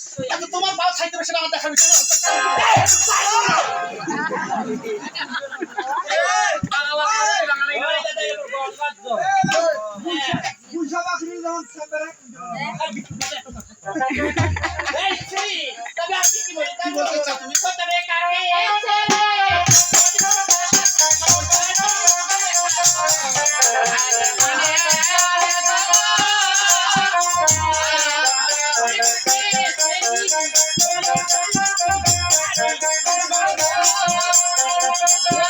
অবশ্যই তাকে তোমার বাপ সেটা আমার দেখার Yeah. Thank you.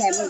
এমন